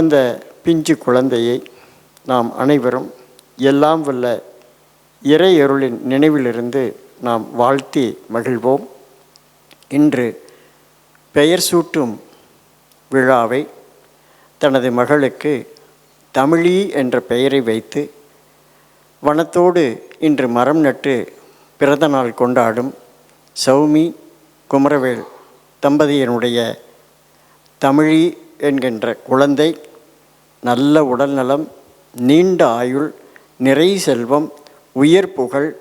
அந்த பிஞ்சு குழந்தையை நாம் அனைவரும் எல்லாம் வல்ல இறையருளின் நினைவிலிருந்து நாம் வாழ்த்தி மகிழ்வோம். இன்று பெயர் சூட்டும் விழாவை தனது மகளுக்கு தமிழி என்ற பெயரை வைத்து வனத்தோடு இன்று மரம் நட்டு பிறந்த நாள் கொண்டாடும் சௌமி குமரவேல் தம்பதியினுடைய தமிழி என்கின்ற குழந்தை நல்ல உடல்நலம் நீண்ட ஆயுள் நிறை செல்வம் உயர் புகழ்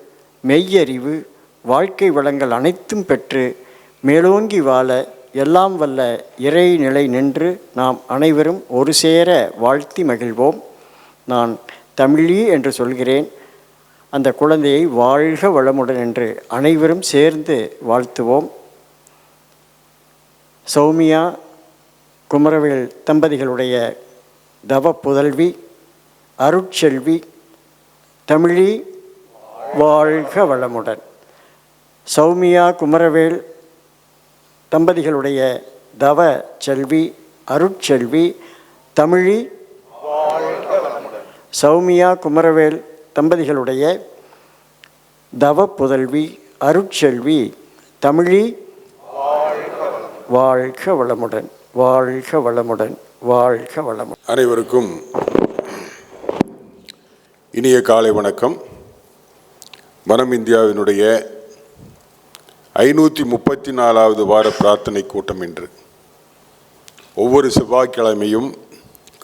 மெய்யறிவு வாழ்க்கை வளங்கள் அனைத்தும் பெற்று மேலோங்கி வாழ எல்லாம் வல்ல இறை நிலை நின்று நாம் அனைவரும் ஒரு சேர வாழ்த்தி மகிழ்வோம். நான் தமிழி என்று சொல்கிறேன். அந்த குழந்தையை வாழ்க வளமுடன் என்று அனைவரும் சேர்ந்து வாழ்த்துவோம். சௌமியா குமரவேல் தம்பதிகளுடைய தவ புதல்வி அருட்செல்வி தமிழி வாழ்க வளமுடன். சௌமியா குமரவேல் தம்பதிகளுடைய தவ செல்வி அருட்செல்வி தமிழி சௌமியா குமரவேல் தம்பதிகளுடைய தவ புதல்வி அருட்செல்வி தமிழி வாழ்க வளமுடன். வாழ்க வளமுடன். வாழ்க வளம் அனைவருக்கும் இனிய காலை வணக்கம். வனம் இந்தியாவினுடைய ஐநூற்றி முப்பத்தி நாலாவது வார பிரார்த்தனை கூட்டம் இன்று. ஒவ்வொரு செவ்வாய்க்கிழமையும்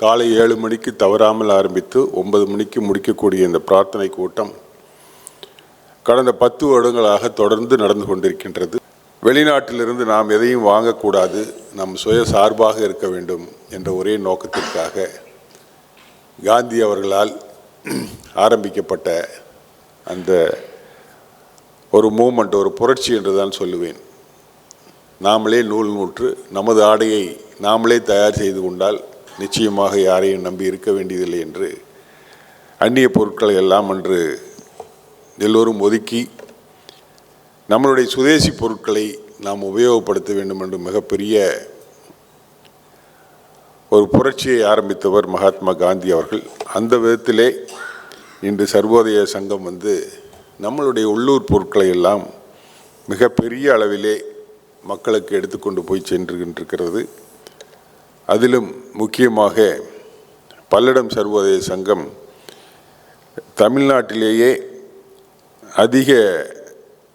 காலை ஏழு மணிக்கு தவறாமல் ஆரம்பித்து ஒன்பது மணிக்கு முடிக்கக்கூடிய இந்த பிரார்த்தனை கூட்டம் கடந்த பத்து வருடங்களாக தொடர்ந்து நடந்து கொண்டிருக்கின்றது. வெளிநாட்டிலிருந்து நாம் எதையும் வாங்கக்கூடாது நம் சுய சார்பாக இருக்க வேண்டும் என்ற ஒரே நோக்கத்திற்காக காந்தி அவர்களால் ஆரம்பிக்கப்பட்ட அந்த ஒரு மூமெண்ட் ஒரு புரட்சி என்று தான் சொல்லுவேன். நாமளே நூல் நூற்று நமது ஆடையை நாமளே தயார் செய்து கொண்டால் நிச்சயமாக யாரையும் நம்பி இருக்க வேண்டியதில்லை என்று அந்நிய பொருட்களை எல்லாம் அன்று எல்லோரும் ஒதுக்கி நம்மளுடைய சுதேசி பொருட்களை நாம் உபயோகப்படுத்த வேண்டும் என்று மிகப்பெரிய ஒரு புரட்சியை ஆரம்பித்தவர் மகாத்மா காந்தி அவர்கள். அந்த விதத்திலே இன்று சர்வோதய சங்கம் வந்து நம்மளுடைய உள்ளூர் பொருட்களை எல்லாம் மிகப்பெரிய அளவிலே மக்களுக்கு எடுத்துக்கொண்டு போய் சென்றுகின்றிருக்கிறது. அதிலும் முக்கியமாக பல்லடம் சர்வோதய சங்கம் தமிழ்நாட்டிலேயே அதிக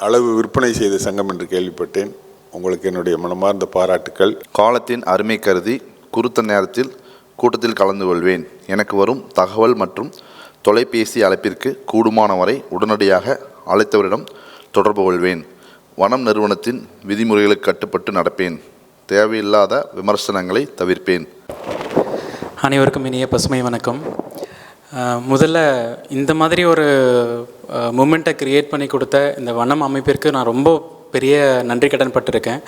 அளவு விற்பனை செய்த சங்கம் என்று கேள்விப்பட்டேன். உங்களுக்கு என்னுடைய மனமார்ந்த பாராட்டுக்கள். காலத்தின் அருமை கருதி குறித்த நேரத்தில் கூட்டத்தில் கலந்து கொள்வேன். எனக்கு வரும் தகவல் மற்றும் தொலைபேசி அழைப்பிற்கு கூடுமான வரை உடனடியாக அழைத்தவரிடம் தொடர்பு கொள்வேன். வனம் நிறுவனத்தின் விதிமுறைகளுக்கு கட்டுப்பட்டு நடப்பேன். தேவையில்லாத விமர்சனங்களை தவிர்ப்பேன். அனைவருக்கும் இனிய பசுமை வணக்கம். முதல்ல இந்த மாதிரி ஒரு மூமெண்ட்டை க்ரியேட் பண்ணி கொடுத்த இந்த வனம் அமைப்பிற்கு நான் ரொம்ப பெரிய நன்றி கடன் பட்டிருக்கேன்.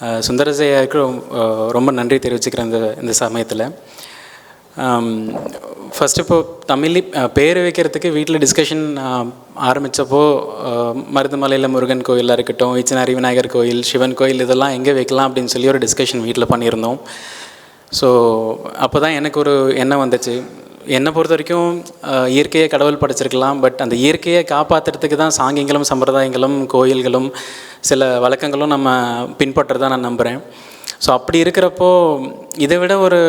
அஹ் ரொம்ப நன்றி தெரிவிச்சுக்கிறேன் இந்த இந்த சமயத்தில். ஃபஸ்ட் இப்போ தமிழ் பேர் வைக்கிறதுக்கு வீட்டில் டிஸ்கஷன் ஆரம்பித்தப்போ மருதமலையில் முருகன் கோயிலாக இருக்கட்டும் ஈச்சனாரி விநாயகர் கோயில் சிவன் கோயில் இதெல்லாம் எங்கே வைக்கலாம் அப்படின்னு சொல்லி ஒரு டிஸ்கஷன் வீட்டில் பண்ணியிருந்தோம். ஸோ அப்போ தான் எனக்கு ஒரு எண்ணம் வந்துச்சு. என்னை பொறுத்த வரைக்கும் இயற்கையை கடவுள் படைச்சிருக்கலாம். பட் அந்த இயற்கையை காப்பாற்றுறதுக்கு தான் சாங்கியங்களும் சம்பிரதாயங்களும் கோயில்களும் சில வழக்கங்களும் நம்ம பின்பற்றுறதா நான் நம்புகிறேன் ஸோ அப்படி இருக்கிறப்போ இதை விட ஒரு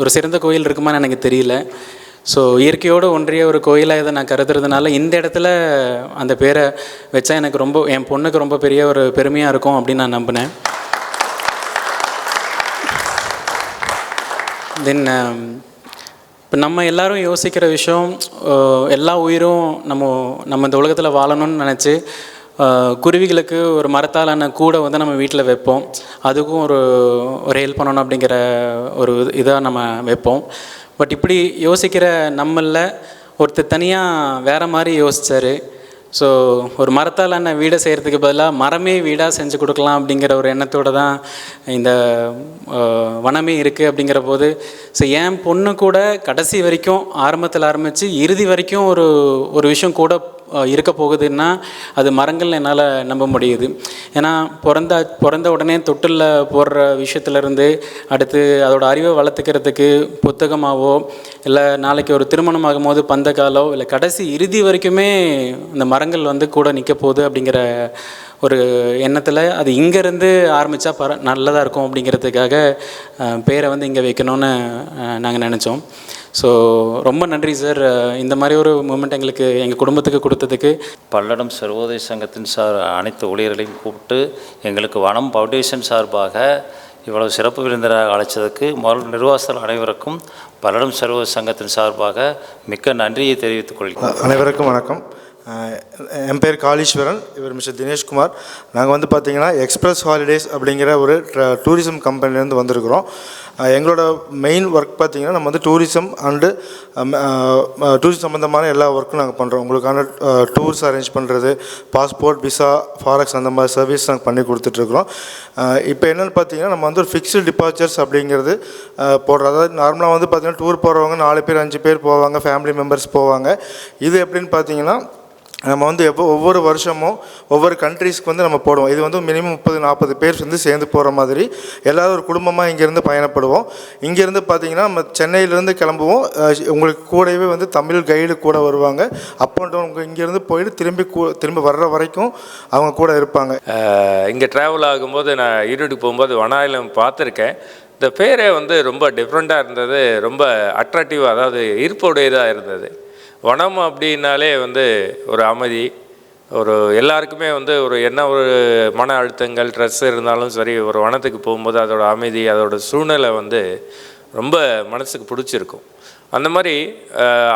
ஒரு சிறந்த கோயில் இருக்குமான்னு எனக்கு தெரியல. ஸோ இயற்கையோடு ஒன்றிய ஒரு கோயிலாக இதை நான் கருதுறதுனால இந்த இடத்துல அந்த பேரை வச்சா எனக்கு ரொம்ப என் பொண்ணுக்கு ரொம்ப பெரிய ஒரு பெருமையாக இருக்கும் அப்படின்னு நான் நம்பினேன். தென் இப்போ நம்ம எல்லாரும் யோசிக்கிற விஷயம் எல்லா உயிரும் நம்ம நம்ம இந்த உலகத்தில் வாழணும்னு நினச்சி குருவிகளுக்கு ஒரு மரத்தாலான கூடை வந்து நம்ம வீட்டில் வைப்போம். அதுக்கும் ஒரு ஒரு ஹெல்ப் பண்ணணும் அப்படிங்கிற ஒரு இதாக நம்ம வைப்போம். பட் இப்படி யோசிக்கிற நம்மளில் ஒருத்தர் தனியாக வேறு மாதிரி யோசித்தார் ஸோ ஒரு மரத்தால் என்ன வீடை செய்கிறதுக்கு பதிலாக மரமே வீடாக செஞ்சு கொடுக்கலாம் அப்படிங்கிற ஒரு எண்ணத்தோடு தான் இந்த வனமே இருக்குது அப்படிங்கிற போது ஸோ என் பொண்ணு கூட கடைசி வரைக்கும் ஆரம்பத்தில் ஆரம்பித்து இறுதி வரைக்கும் ஒரு ஒரு விஷயம் கூட இருக்க போகுதுன்னா அது மரங்கள் என்னால் நம்ப முடியுது. ஏன்னா பிறந்த பிறந்த உடனே தொட்டிலில் போடுற விஷயத்துலேருந்து அடுத்து அதோட அறிவை வளர்த்துக்கிறதுக்கு புத்தகமாகவோ இல்லை நாளைக்கு ஒரு திருமணம் ஆகும்போது பந்தக்காலோ இல்லை கடைசி இறுதி வரைக்குமே இந்த மரங்கள் வந்து கூட நிற்க போகுது அப்படிங்கிற ஒரு எண்ணத்தில் அது இங்கேருந்து ஆரம்பித்தா பர நல்லதாக இருக்கும் அப்படிங்கிறதுக்காக பேரை வந்து இங்கே வைக்கணும்னு நாங்கள் நினச்சோம். ஸோ ரொம்ப நன்றி சார் இந்த மாதிரி ஒரு மூமெண்ட் எங்களுக்கு எங்கள் குடும்பத்துக்கு கொடுத்ததுக்கு. பல்லடம் சர்வோதய சங்கத்தின் சார் அனைத்து ஊழியர்களையும் கூப்பிட்டு எங்களுக்கு வனம் ஃபவுண்டேஷன் சார்பாக இவ்வளவு சிறப்பு விருந்தினராக அழைச்சதுக்கு முதல் நிர்வாகஸ்தர் அனைவருக்கும் பல்லடம் சர்வோதய சங்கத்தின் சார்பாக மிக்க நன்றியை தெரிவித்துக் கொள்கிறேன். அனைவருக்கும் வணக்கம். என் பேர் காளீஸ்வரன் இவர் மிஸ்டர் தினேஷ்குமார். நாங்கள் வந்து பார்த்திங்கன்னா எக்ஸ்பிரஸ் ஹாலிடேஸ் அப்படிங்கிற ஒரு டூரிசம் கம்பெனிலேருந்து வந்திருக்கிறோம். எங்களோட மெயின் ஒர்க் பார்த்தீங்கன்னா நம்ம வந்து டூரிசம் அண்டு டூரிசம் சம்மந்தமான எல்லா ஒர்க்கும் நாங்கள் பண்ணுறோம் உங்களுக்கான டூர்ஸ் அரேஞ்ச் பண்ணுறது பாஸ்போர்ட் விசா ஃபாரக்ஸ் அந்த மாதிரி சர்வீஸ் நாங்கள் பண்ணி கொடுத்துட்ருக்குறோம். இப்போ என்னென்னு பார்த்தீங்கன்னா நம்ம வந்து ஒரு ஃபிக்ஸ்டு டிபார்ச்சர்ஸ் அப்படிங்கிறது போடுறோம். அதாவது நார்மலாக வந்து பார்த்திங்கன்னா டூர் போகிறவங்க நாலு பேர் அஞ்சு பேர் போவாங்க ஃபேமிலி மெம்பர்ஸ் போவாங்க. இது எப்படின்னு பார்த்தீங்கன்னா நம்ம வந்து எப்போ ஒவ்வொரு வருஷமும் ஒவ்வொரு கண்ட்ரீஸ்க்கு வந்து நம்ம போடுவோம். இது வந்து மினிமம் முப்பது நாற்பது பேர் வந்து சேர்ந்து போகிற மாதிரி எல்லாரும் ஒரு குடும்பமாக இங்கேருந்து பயணப்படுவோம். இங்கேருந்து பார்த்தீங்கன்னா நம்ம சென்னையிலேருந்து கிளம்புவோம். உங்களுக்கு கூடவே வந்து தமிழ் கைடு கூட வருவாங்க. அப் அண்ட் டவுன் உங்கள் இங்கேருந்து போயிட்டு திரும்பி கூ திரும்பி வர்ற வரைக்கும் அவங்க கூட இருப்பாங்க. இங்கே ட்ராவல் ஆகும்போது நான் ஈரோடு போகும்போது வனாயிலம் பார்த்துருக்கேன். இந்த பேரே வந்து ரொம்ப டிஃப்ரெண்ட்டாக இருந்தது. ரொம்ப அட்ராக்டிவாக அதாவது ஈர்ப்புடையதாக இருந்தது. வனம் அப்படின்னாலே வந்து ஒரு அமைதி ஒரு எல்லாருக்குமே வந்து ஒரு என்ன ஒரு மன அழுத்தங்கள் ஸ்ட்ரெஸ் இருந்தாலும் சரி ஒரு வனத்துக்கு போகும்போது அதோடய அமைதி அதோட சூழ்நிலை வந்து ரொம்ப மனசுக்கு பிடிச்சிருக்கும். அந்த மாதிரி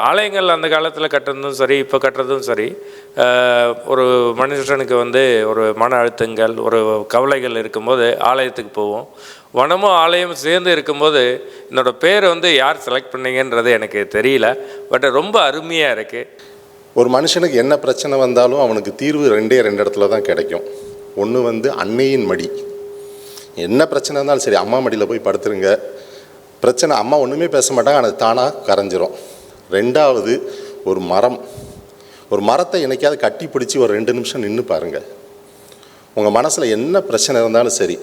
ஆலயங்கள் அந்த காலத்தில் கட்டுறதும் சரி இப்போ கட்டுறதும் சரி ஒரு மனுஷனுக்கு வந்து ஒரு மன அழுத்தங்கள் ஒரு கவலைகள் இருக்கும்போது ஆலயத்துக்கு போவோம். வனமும் ஆலயமும் சேர்ந்து இருக்கும்போது என்னோட பேர் வந்து யார் செலக்ட் பண்ணீங்கன்றது எனக்கு தெரியல. பட் ரொம்ப அருமையாக இருக்குது ஒரு மனுஷனுக்கு என்ன பிரச்சனை வந்தாலும் அவனுக்கு தீர்வு ரெண்டே ரெண்டு இடத்துல தான் கிடைக்கும். ஒன்று வந்து அன்னையின் மடி. என்ன பிரச்சனை இருந்தாலும் சரி அம்மா மடியில் போய் படுத்துருங்க. பிரச்சனை அம்மா ஒன்றுமே பேச மாட்டாங்க ஆனால் தானாக கரைஞ்சிரும். ரெண்டாவது ஒரு மரம். ஒரு மரத்தை என்னைக்காவது கட்டி பிடிச்சி ஒரு ரெண்டு நிமிஷம் நின்று பாருங்கள் உங்கள் மனசில் என்ன பிரச்சனை இருந்தாலும் சரி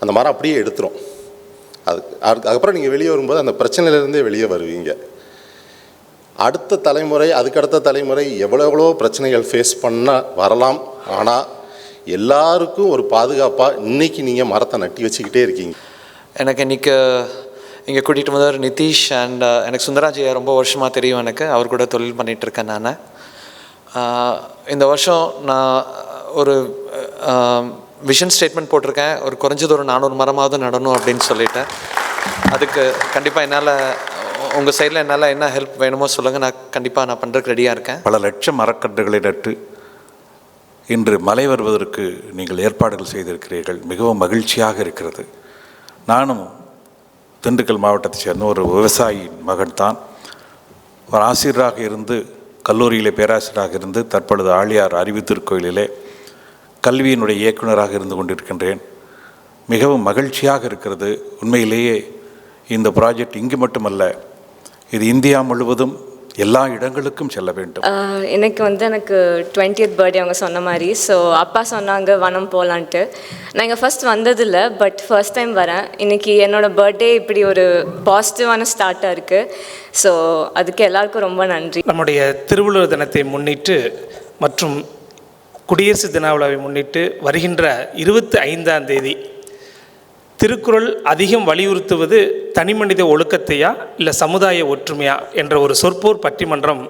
அந்த மரம் அப்படியே எடுத்துரும். அது அதுக்கு- அதுக்கப்புறம் நீங்கள் வெளியே வரும்போது அந்த பிரச்சனையிலேருந்தே வெளியே வருவீங்க. அடுத்த தலைமுறை அதுக்கடுத்த தலைமுறை எவ்வளோ எவ்வளோ பிரச்சனைகள் ஃபேஸ் பண்ண வரலாம். ஆனால் எல்லாருக்கும் ஒரு பாதுகாப்பாக இன்றைக்கி நீங்கள் மரத்தை நட்டி வச்சுக்கிட்டே இருக்கீங்க. எனக்கு இன்னைக்கு இங்கே கூட்டிகிட்டு வந்தவர் நிதிஷ் அண்ட் uh, எனக்கு சுந்தராஜியை ரொம்ப வருஷமாக தெரியும் எனக்கு. அவர் கூட தொழில் பண்ணிகிட்ருக்கேன் நான். இந்த வருஷம் நான் ஒரு விஷன் ஸ்டேட்மெண்ட் போட்டிருக்கேன். ஒரு குறைஞ்சது ஒரு நானூறு மரமாவது நடணும் அப்படின்னு சொல்லிட்டேன் அதுக்கு கண்டிப்பாக என்னால் உங்கள் சைடில் என்னால் என்ன ஹெல்ப் வேணுமோ சொல்லுங்கள் நான் கண்டிப்பாக நான் பண்ணுறதுக்கு ரெடியாக இருக்கேன். பல லட்சம் மரக்கன்றுகளை நட்டு இன்று மலை வருவதற்கு நீங்கள் ஏற்பாடுகள் செய்திருக்கிறீர்கள். மிகவும் மகிழ்ச்சியாக இருக்கிறது. நானும் திண்டுக்கல் மாவட்டத்தை சேர்ந்த ஒரு விவசாயியின் மகன்தான் ஒரு ஆசிரியராக இருந்து கல்லூரியிலே பேராசிரியராக இருந்து தற்பொழுது ஆழியார் அறிவு திருக்கோயிலிலே கல்வியினுடைய இயக்குனராக இருந்து கொண்டிருக்கின்றேன். மிகவும் மகிழ்ச்சியாக இருக்கிறது. உண்மையிலேயே இந்த ப்ராஜெக்ட் இங்கு மட்டுமல்ல இது இந்தியா முழுவதும் எல்லா இடங்களுக்கும் செல்ல வேண்டும். எனக்கு வந்து எனக்கு டுவெண்ட்டியத் பர்த்டே அவங்க சொன்ன மாதிரி. ஸோ அப்பா சொன்னாங்க வனம் போகலான்ட்டு நான் இங்கே ஃபஸ்ட் வந்ததில்லை பட் ஃபர்ஸ்ட் டைம் வரேன். இன்னைக்கு என்னோட பர்த்டே இப்படி ஒரு பாசிட்டிவான ஸ்டார்ட்டாக இருக்குது ஸோ அதுக்கு எல்லாருக்கும் ரொம்ப நன்றி. நம்முடைய திருவள்ளுவர் தினத்தை முன்னிட்டு மற்றும் குடியரசு தின விழாவை முன்னிட்டு வருகின்ற இருபத்தி ஐந்தாம் தேதி திருக்குறள் அதிகம் வலியுறுத்துவது தனிமனித ஒழுக்கத்தையா இல்லை சமுதாய ஒற்றுமையா என்ற ஒரு சொற்போர் பட்டிமன்றம்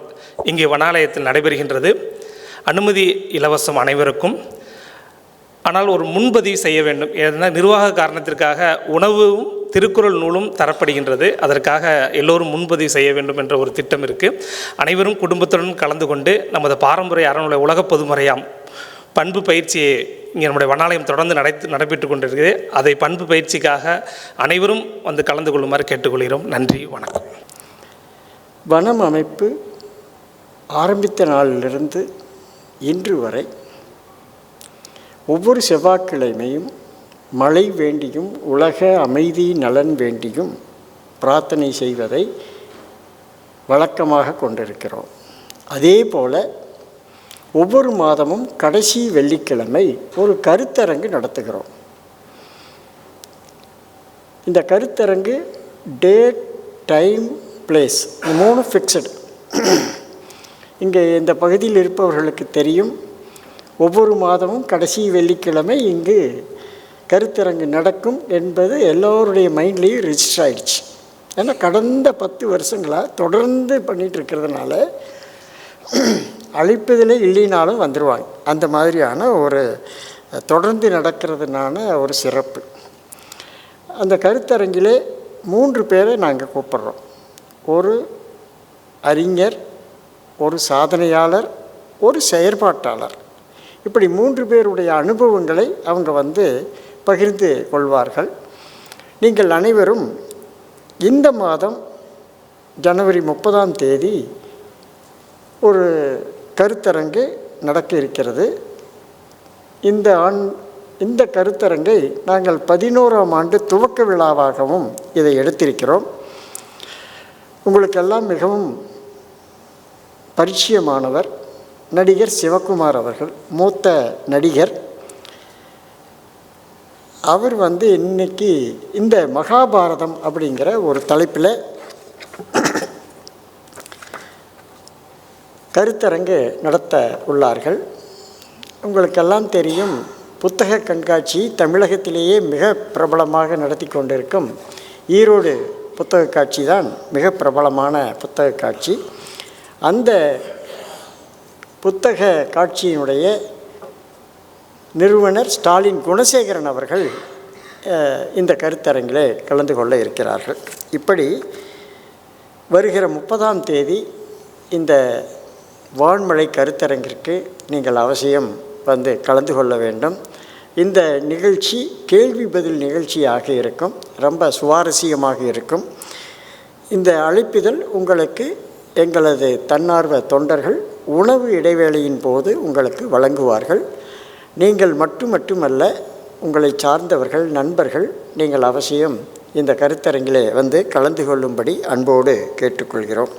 இங்கே வனாலயத்தில் நடைபெறுகின்றது. அனுமதி இலவசம் அனைவருக்கும். ஆனால் ஒரு முன்பதிவு செய்ய வேண்டும். ஏன்னா நிர்வாக காரணத்திற்காக உணவும் திருக்குறள் நூலும் தரப்படுகின்றது. அதற்காக எல்லோரும் முன்பதிவு செய்ய வேண்டும் என்ற ஒரு திட்டம் இருக்குது அனைவரும் குடும்பத்துடன் கலந்து கொண்டு நமது பாரம்பரிய அறநிலை உலக பொதுமறையாம் பண்பு பயிற்சியை இங்கே நம்முடைய வனாலயம் தொடர்ந்து நடை நடைபெற்று கொண்டிருக்கிறது அதை பண்பு பயிற்சிக்காக அனைவரும் வந்து கலந்து கொள்ளுமாறு கேட்டுக்கொள்கிறோம். நன்றி வணக்கம். வனம் அமைப்பு ஆரம்பித்த நாளிலிருந்து இன்று வரை ஒவ்வொரு செவ்வாய்க்கிழமையும் மழை வேண்டியும் உலக அமைதி நலன் வேண்டியும் பிரார்த்தனை செய்வதை வழக்கமாக கொண்டிருக்கிறோம். அதே போல் ஒவ்வொரு மாதமும் கடைசி வெள்ளிக்கிழமை ஒரு கருத்தரங்கு நடத்துகிறோம். இந்த கருத்தரங்கு டேட் டைம் பிளேஸ் மூணு ஃபிக்ஸடு இங்கே இந்த பகுதியில் இருப்பவர்களுக்கு தெரியும். ஒவ்வொரு மாதமும் கடைசி வெள்ளிக்கிழமை இங்கு கருத்தரங்கு நடக்கும் என்பது எல்லோருடைய மைண்ட்லேயும் ரிஜிஸ்டர் ஆயிடுச்சு. ஏன்னா கடந்த பத்து வருஷங்களாக தொடர்ந்து பண்ணிகிட்டு இருக்கிறதுனால அழைப்பதில் இல்லைனாலும் வந்துடுவாங்க அந்த மாதிரியான ஒரு தொடர்ந்து நடக்கிறதுனான ஒரு சிறப்பு. அந்த கருத்தரங்கிலே மூன்று பேரை நாங்கள் கூப்பிட்றோம். ஒரு அறிஞர் ஒரு சாதனையாளர் ஒரு செயற்பாட்டாளர். இப்படி மூன்று பேருடைய அனுபவங்களை அவங்க வந்து பகிர்ந்து கொள்வார்கள். நீங்கள் அனைவரும் இந்த மாதம் ஜனவரி முப்பதாம் தேதி ஒரு கருத்தரங்கு நடக்க இருக்கிறது. இந்த ஆண் இந்த கருத்தரங்கை நாங்கள் பதினோராம் ஆண்டு துவக்க விழாவாகவும் இதை எடுத்திருக்கிறோம். உங்களுக்கெல்லாம் மிகவும் பரிச்சயமானவர் நடிகர் சிவகுமார் அவர்கள் மூத்த நடிகர். அவர் வந்து இன்னைக்கு இந்த மகாபாரதம் அப்படிங்கிற ஒரு தலைப்பில் கருத்தரங்கு நடத்த உள்ளார்கள். உங்களுக்கெல்லாம் தெரியும் புத்தக கண்காட்சி தமிழகத்திலேயே மிக பிரபலமாக நடத்தி கொண்டிருக்கும் ஈரோடு புத்தக காட்சி தான் மிக பிரபலமான புத்தக காட்சி. அந்த புத்தக காட்சியினுடைய நிறுவனர் ஸ்டாலின் குணசேகரன் அவர்கள் இந்த கருத்தரங்கிலே கலந்து கொள்ள இருக்கிறார்கள். இப்படி வருகிற முப்பதாம் தேதி இந்த வான்மழை கருத்தரங்கிற்கு நீங்கள் அவசியம் வந்து கலந்து கொள்ள வேண்டும். இந்த நிகழ்ச்சி கேள்வி பதில் நிகழ்ச்சியாக இருக்கும். ரொம்ப சுவாரஸ்யமாக இருக்கும். இந்த அழைப்பிதழ் உங்களுக்கு எங்களது தன்னார்வ தொண்டர்கள் உணவு இடைவேளையின் போது உங்களுக்கு வழங்குவார்கள். நீங்கள் மட்டும் மட்டுமல்ல உங்களை சார்ந்தவர்கள் நண்பர்கள் நீங்கள் அவசியம் இந்த கருத்தரங்கிலே வந்து கலந்து கொள்ளும்படி அன்போடு கேட்டுக்கொள்கிறோம்.